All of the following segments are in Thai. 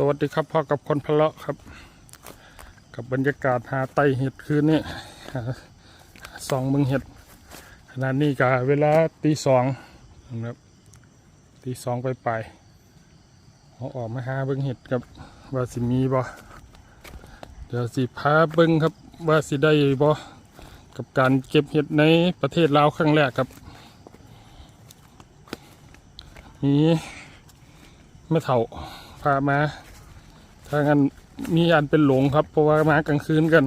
สวัสดีครับพ่อกับคนพะเลาะครับ กับบรรยากาศหาไตเห็ดคืนนี้สองมึงเห็ดขณะนี้ก็เวลาตีสองนะครับตีสองไปไปเขาออกมาหาเบิ้งเห็ดกับว่าสิมีบ่เดี๋ยวสิพาเบิ้งครับว่าสิได้บ่กับการเก็บเห็ดในประเทศลาวครั้งแรกครับมีไม่เท่าพามา ถ้างั้นมีอันเป็นหลงครับ เพราะว่ามากลางคืนกัน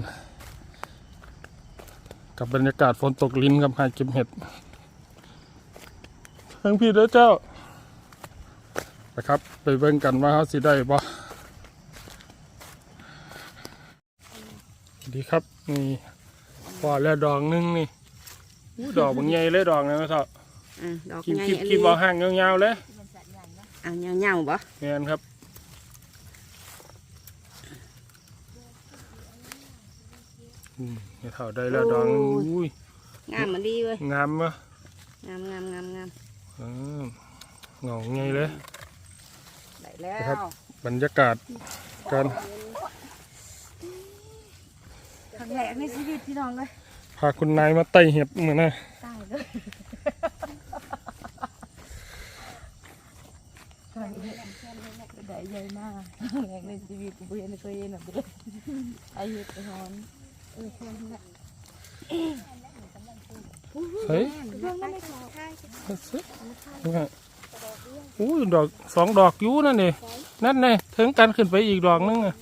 กับบรรยากาศฝนตกลิ้นครับหาเก็บเห็ดทั้งพี่เด้อเจ้านะครับ ไปเบิ่งกันว่าเขาสิได้บ่สวัสดีครับนี่พอแล้วดอกหนึงนี่อู้ดอกบางใหญ่เลยดอกนะเถอะอะดอกคิมไงคิมอันคินี้มเอาห่างยาวๆเลยอะเงาๆบ่แมนครับ อืม เดี๋ยวเท่าได้แล้วดองอุ้ยงามมันดีเว้ยงามปะงามงามงามงามเออเงาไงเลยได้แล้ครับวบรรยากาศการครั้งแรกในชีวิตพี่น้องเลยพาคุณนายมาไต่เห็ดเหมือนนะตายเลยได้ใหญ่มากครั้งแรกในชีวิตกูเห็นเคยเห็นแบบนี้ไอ้เห็ดไปหอน เฮ้ยองนั้นไม่ขออุ้ดอกสองดอกยู่นั่นนี่นั่นนี่ถึงกันขึ้นไปอีกดอกนึงอะ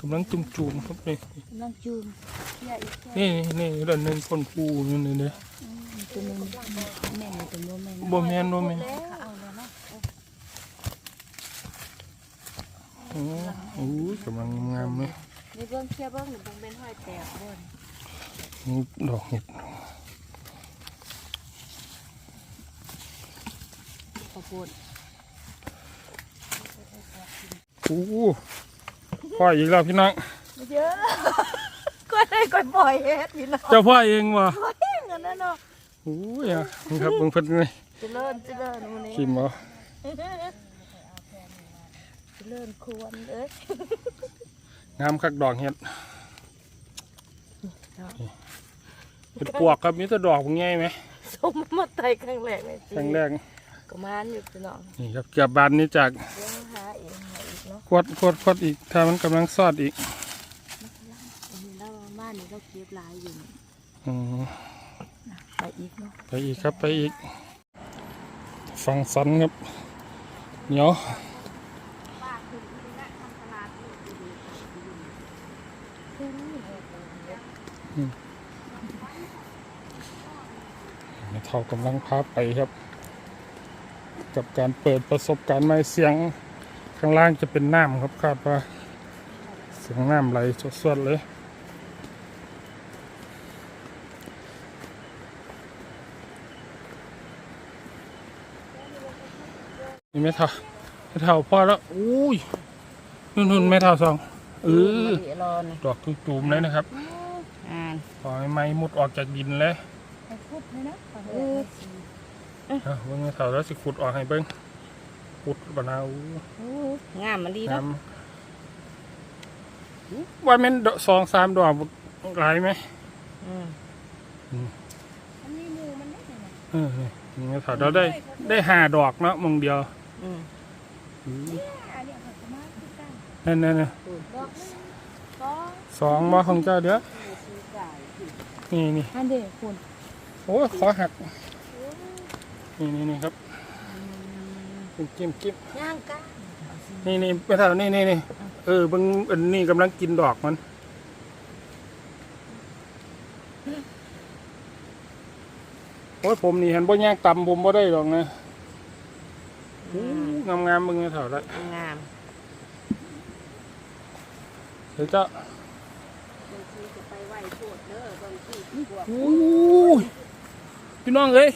กำลังจุ่มๆครับนี่นั่งจูมใหญ่นี่นี่นี่ด้านหนึงคนปูนี่นี่นี่ตัวนึงแม่นตัวนู้นแมนบ่แมนบ่แมน เอาแล้วเนาะ โอ้โหกำลังงามเลยในเบื้องเชียเบื้องหนึ่งเป็นห้อยแตกบนดอกเห็ดข้าวโพดโอ้โหพ่ออีกแล้วพี่น้องเยอะก็ได้ก่อยปล่อยเฮ็ดพี่น้องเจ้าพ่อเองวะเฮ้ยเงินนั่นเนาะโอ้ยอะนี่ครับเบิ่งเพิ่นนี่เจริญเจริญมื้อนี้ชิมเอา เจริญควรเอ้ยงามคักดอกเห็ดเห็ดปวกครับมีแต่ดอกพวกใหญ่ไหมสมมาไตครั้งแรกเลยครั้งแรกก็มานอยู่พี่น้องนี่ครับเกือบบานนี้จากเดี๋ยวหาเองหาอีกเนาะขวดขวดขวดอีกถ้ามันกำลังซอดอีกอันนี้แล้วว่าบ้านนี้ก็เก็บหลายอยู่นี่อืมไปอีกเนาะไปอีกครับไปอีกฟังสันครับเหนียว ป้าคือที่นั่นทำตลาดอยู่ เท่ากำลังพาไปครับ กับการเปิดประสบการณ์ใหม่เสียงข้างล่างจะเป็นน้ำครับคาดว่าเสียงน้ำไหลสวดๆเลยนี่ไม่เท่าไม่เท่าพอแล้วอุ้ยนุ่นนุ่นๆไม่เท่าสองเออมะลิรอนดอกจุ่มๆเลยนะครับอ่านปล่อยไม้มุดออกจากดินเลย ไปพูดเลยนะเอ้าเบิ่งไม่เท่าแล้วสิขุดออกให้เบิ่งขุดบะนาวงามมันดีน้เนาะำว่าแม่นดอกสองสามดอกหลายไหมอืมเออนี่ไม่เท่าเราได้ได้ห้าดอกเนาะมงเดียวอืมนั่นนั่นน่ะก็สองมาของเจ้าเด้อ นี่นี่อันเดียวคุณโอ้ยขอหัก นี่นี่นี่ครับจิ้มจิ้มย่างกันนี่นี่ไม่เท่านี่นี่นี่เออเบิ่งอันนี้กำลังกินดอกมันโอ้ยผมนี่เห็นบ่แยกตำผมบ่ได้หรอกนะงามงามๆมึงเถ่าละงามเดี๋ยวเจ้าจะไปไหวโชดเด้อบางทีบวกโอ้ย พี่น้องเอ้ย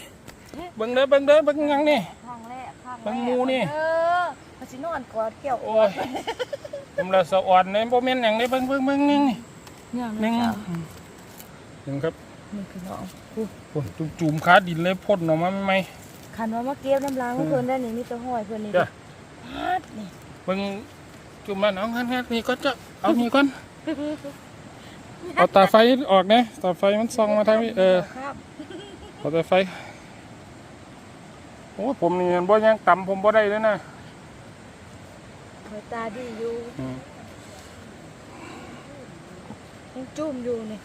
เบิ่งเด้อเบิ่งเด้อเบิ่งหยังนี่ ข้างแรกข้างแรกบางหมู่นี่ เออพาสินอนกอดเกี่ยวโอ้ยผมละสะอ่อนเลยบ่แม่นหยังเลยเบิ่งเบิ่งเบิ่งนี่นี่เนี่ยหนึ่นี่งจ้ะหนึ่งครับนี่คือน้องโอ้ยจุ่มๆขาดินเลยพ่นออกมาไหม คันว่ามาเก็บน้ำล้างเพื่อนได้นี่มีแตัวห้อยเพื่อนนี่จ้ะ ฮัดนี่เบิ่งจุ่มมันเอางั้นงั้นนี่ก็จะเอานี่ก่อนเอาตาไฟออกนะตาไฟมันส่องมาทางนี้เออครับ เอาตาไฟโอ้ผมนี่บ่ยังต่ำผมบ่ได้เลยนะเปิดตาดีอยู่อืมยังจุ่มอยู่นี่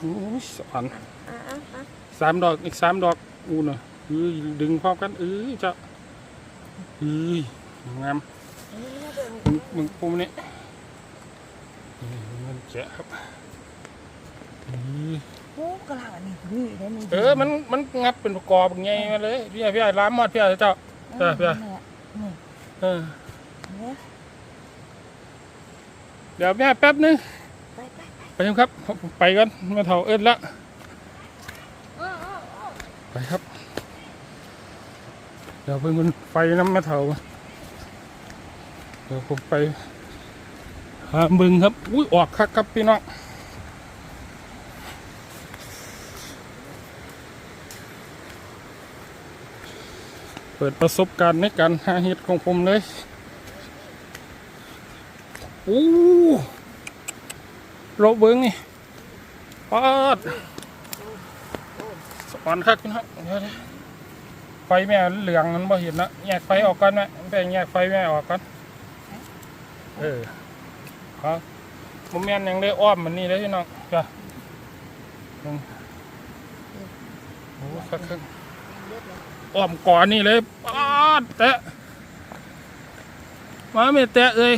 อู้ยสอนอะอะอะสามดอกอีกสามดอกอู้น่ะเอ้ยดึงพร้อมกันเอ้ยจะเอ้ยงามอันนี้น่าจะมีมึงมึงปุ่มนี่นี่มันแกะครับเอ้ย โอ้กระหล่ำอันนี้นี่ได้นี่เออมันมันงัดเป็นประกอบไงมาเลยพี่พี่ล้ามมอดพี่เจ้าเออเพื่อนี่แหละนี่เออเนี่ยเดี๋ยวแม่แป๊บนึงไปไปไปไปครับผมไปก่อนแม่เฒ่าเอิ้นละเออเออเออไปครับ เดี๋ยวเพิ่งมันไฟน้ำแม่เฒ่าเดี๋ยวผมไปหาบึงครับอุ้ยออกคักครับพี่น้อง เปิดประสบการณ์ในการหาเห็ดของผมเลยโอ้โรเบิงนี่ปาดสปอนคักน้องเดี๋ยวๆไฟแม่เหลืองมันบ่เห็นนะแยกไฟออกก่อนแม่แบ่งแยกไฟแม่ออกก่อนเออครับผมแม่นยังได้อ้อมมันนี่เลยพี่น้องจ้ะโอ้คักคัก อ้อมก่อนนี่เลยปาดแตะมาไม่แตะเอ้ย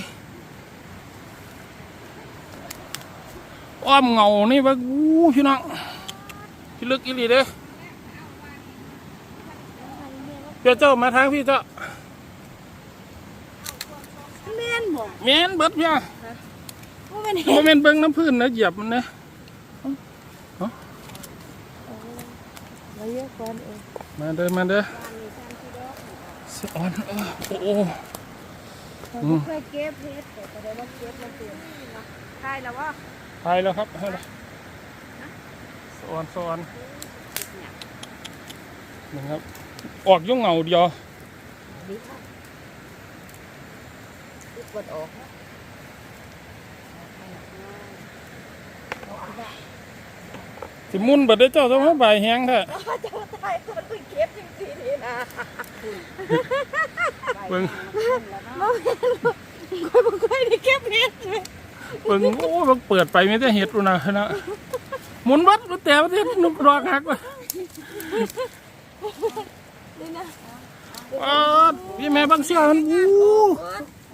อ้อมเงานี่ว่าอู้พี่น้องพี่ลึกอีหลีเด้เพี่เจ้ามาทางพี่เจ้าแม่นบ่แม่นเบิดพี่ว่าแม่นโมเมนเบิ้งน้ำพื้นนะเหยียบมันนะมาเยอะกว่าเออ มาเด้อมาเด้อสะออนเออโอ้โหเขาอืมเคยเก็บเฮ็ดแต่ก็ได้ว่าเก็บแล้วเปลี่ยนนะใช่แล้วว่าตายแล้วครับให้ละสะออนสะออนนะครับออกยุ่งเหงาเดียวดีครับดีกดออกนะสิมุนเบิดได้อเจ้าต้องมาใบายแห้งแท้แล้วจะ มาตายคนเพิ่งเก็บจริงๆนี่นะเบิ้งบ่แม่นบ่ค่อยบ่ค่อยได้เก็บเฮ็ดเลยเบิ้งโอ้เบิ่งเปิดไปไม่ได้เห็ดอุนะนะหมุนวัดแต่ประเทศนุกดอกหักว่ะนี่นะอ้าวพี่แม่บางเสียมันอู้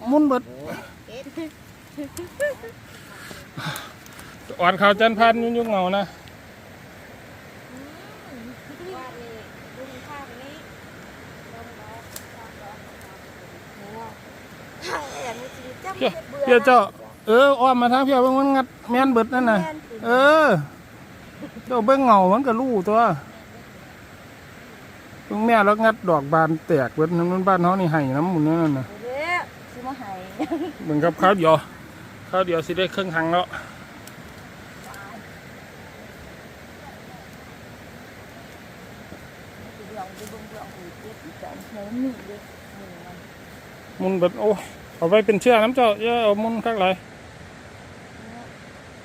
หมุนเบิดอ่อนข่าวจันพันยุ่งยุ่งเหงานะ ว่านี่ดูข้างนี้ลงมาข้างๆอย่างนี้สิจับ เพี่ยเบื่อเพี่ยเจ้า เอออ้อมมาทางเพี่ยเบิ่งมันงัดแม่นเบิดนั่นน่ะ เออ เจ้าเบิ่งเหงามันก็รู้ตัวเบิ่งแม่แล้วงัดดอกบานแตกเบิดน้ำมันบ้านเฮานี่ให้น้ำหมุนนั่นน่ะเด้อสิมาให้เบิ่งครับข้าวเดียวข้าวเดียวสิได้ครึ่งทางแล้วเรื่องไปเบิ่งเรื่องอีกเก็บอีกจังเฮ้ยนี่เด้อนี่มันหมุนเบิดโอ้ เอาไปเป็นเชื่อน้ำเจ้าอย่าเอามุนข้างไร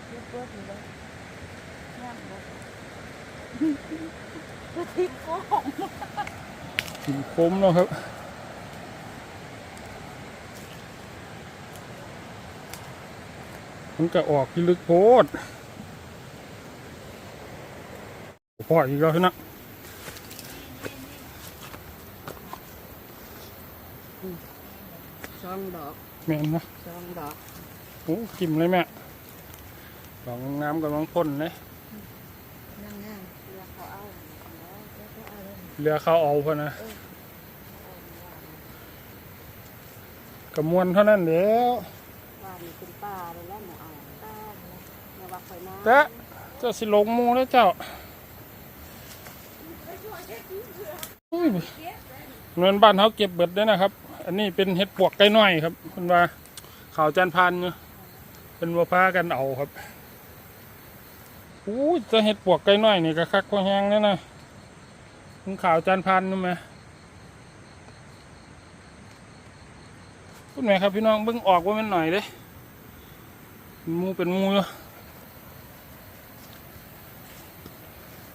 เก็บเบิดอยู่เลยงามบ่ก็ทิ้งของกินโคมแล้วครับมันก็ออกพิลึกโพดพ่ออีกแล้วนะ องดอกแม่นนะสองดอกโอ้กิมเลยแม่ดอกงามกับน้องพ่นเลยนั่งงามเรือเขาเอาแล้วเขาเอาเลยเรือเขาเอาพอนะกระมวลเท่านั้นเดียวว่านี่เป็นป้าเลยแล้วหนูเอาป้าเลยอย่าว่าข่อยนะแต่เจ้าสิลงหมูแล้วเจ้าอุ้ยเงินบ้านเขาเก็บเบิดได้นะครับ อันนี้เป็นเห็ดปวกไก่น้อยครับคุณว่าข่าวจันพันเนาะเป็นวัวพากันเอาครับอู้จะเห็ดปวกไก่น้อยนี่ก็คักพอแห้งแล้วนะคุณข่าวจันพันนู่ไหมคุณแม่ครับพี่น้องเบิ่งออกว่ามันหน่อยเด้มูเป็นมูอยู่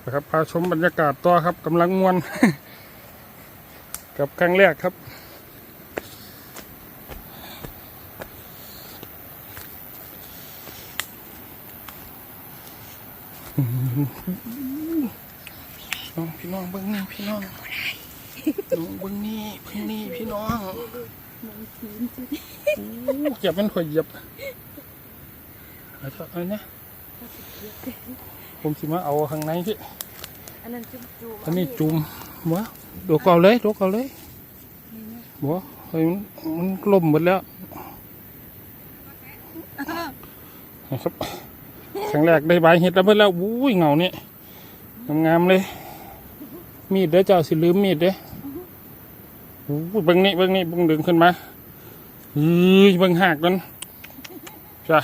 นะครับพาชมบรรยากาศต่อครับกำลังมวน กับครั้งแรกครับ น้องพี่น้องเบิ้งนี่พี่น้องน้องเบิ้งนี่เบิ้งนี่พี่น้องโอ้เก็บมันข่อยเหยียบเอาเถอะเอาเนี่ยผมสิมาเอาข้างในพี่อันนั้นจุ๊บจุ๊บอันนี้จุ่มบัวโดดเก่าเลยโดดเก่าเลยบัวเฮ้ยมันมันล่มหมดแล้วนะครับค รั้งแรกได้ใบเห็ดแล้วเพิ่นแล้วอุ้ยเงาเนี่ยงามๆเลย มีดเด้อเจ้าสิลืมมีดเด้อโอ้ยเบิ่งนี่เบิ่งนี่เบิ่งดึงขึ้นมาเฮ้ยเบิ่งหักมันจ้ะ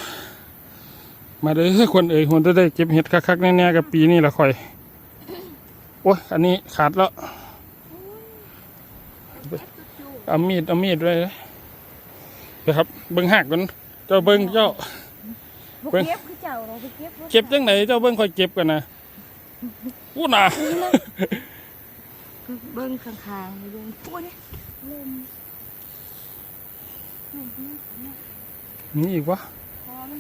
มาเด้อคนเอ่ยคนจะได้เก็บเห็ดคักๆแน่ๆกับปีนี้ละค่อยโอ้ยอันนี้ขาดแล้วเอามีดเอามีดด้วยนะเดี๋ยครับเบิ้งหักมันเจ้าเบิ้งเจ้า บ่เก็บคือเจ้าเราไปเก็บรถเก็บจังไหนเจ้าเบิ้งคอยเก็บกันนะอู้น่ะเบิ้งข้างๆนี่เบิ้งปูนี่ลมนี่อีกวะล